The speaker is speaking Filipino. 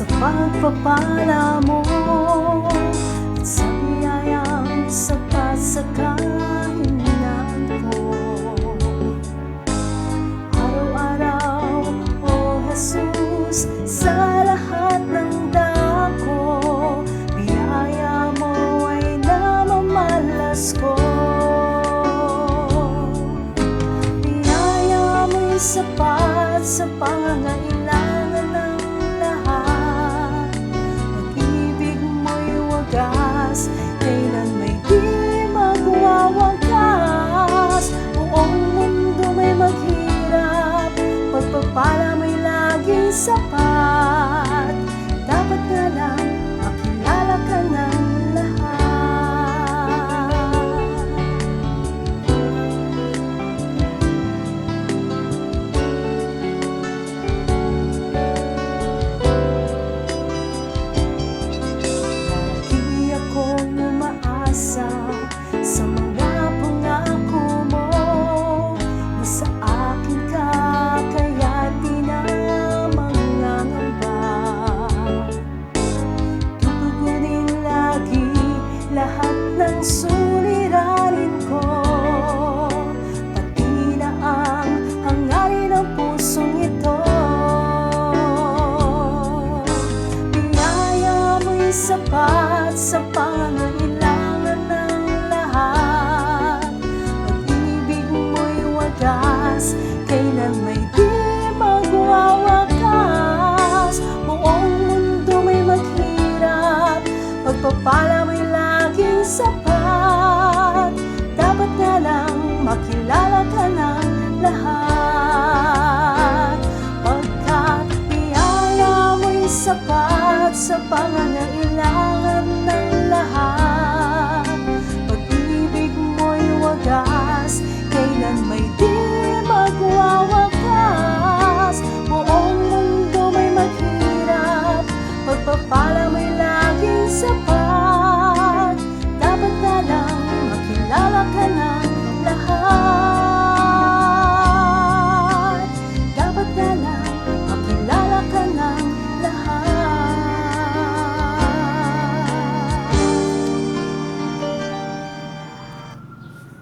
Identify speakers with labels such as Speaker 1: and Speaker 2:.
Speaker 1: Sa pagpapala mo. At sa biyayang sapat sa kahinaan ko Araw-araw, O Jesus, sa lahat ng dako Biyaya mo ay namamalas ko. Biyaya mo'y sapat sa pangangailangan laging sapat di sapat sa pangangailangan ng lahat. Pag-ibig mo'y wagas, kailan may di magwawakas. Buong mundo may maghirap, pagpapala mo'y laging sapat. Dapat nga lang makilala ka ng lahat. pangangailangan ng lahat. Pag-ibig mo'y wagas, kailan may di magwawakas. Buong mundo may maghirap, pagpapala mo'y laging sapat. Dapat na lang makilala ka na.